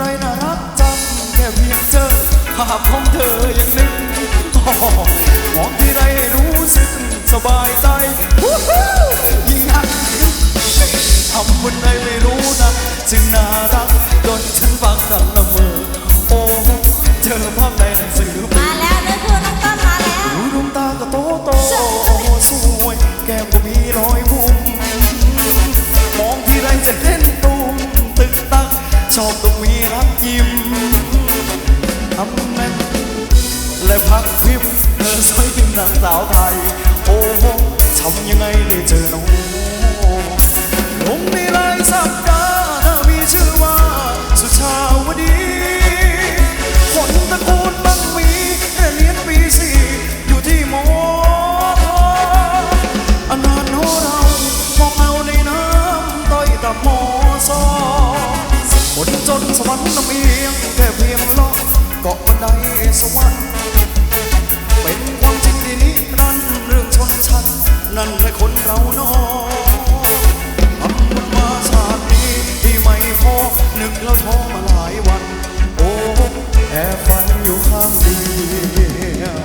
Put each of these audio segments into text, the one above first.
รน่ารักจังแค่เพียงเจอภาพของเธอยังนึกมองที่ไรรู้สึกสบายใจยิ่งอักทำวันใดไม่รู้นะจึงน่ารักจนฉันฟังดังละเมอโอ้เธอภาพในหนังสือมาแล้วเนื้อคู่น้องต้นมาแล้วดูดวงตาก็โตโตสวยแก้มก็มีรอยบุ้มมองที่ไรจะเห็นตูมตึกตักชอบตรงมี ยิ้มทำแม่นและพักพิมพ์เธอสวยเป็นนางสาวไทย โอ้โหทำยังไงได้เจอน้องลงในลายสัปดาห์น่า นั่นแหละคนเราเนอทำมันมาชาตินี้ที่ไม่พอนึกแล้วท้อมาหลายวัน โอ้แอบฝันอยู่ข้างเดียว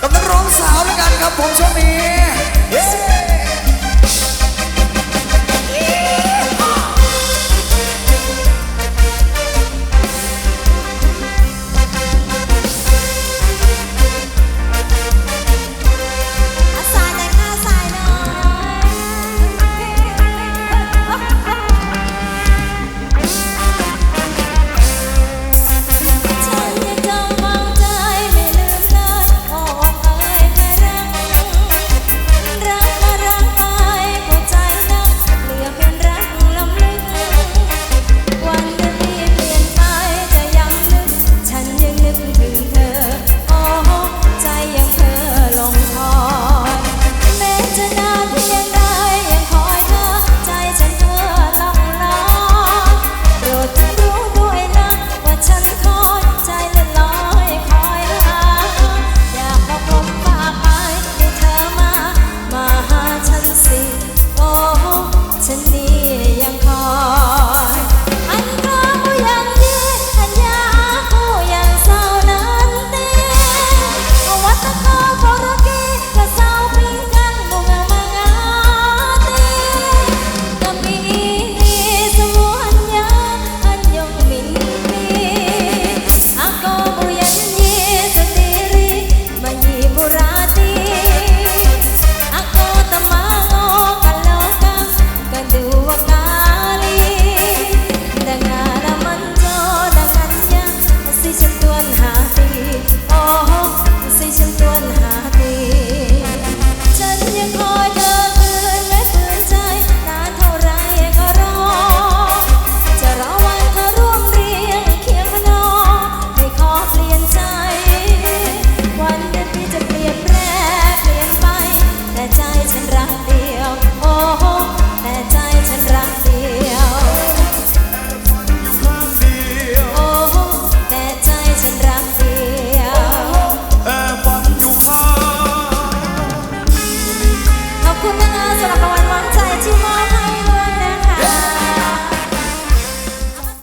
กับนักร้องสาวแล้วกันครับผมช่วงนี้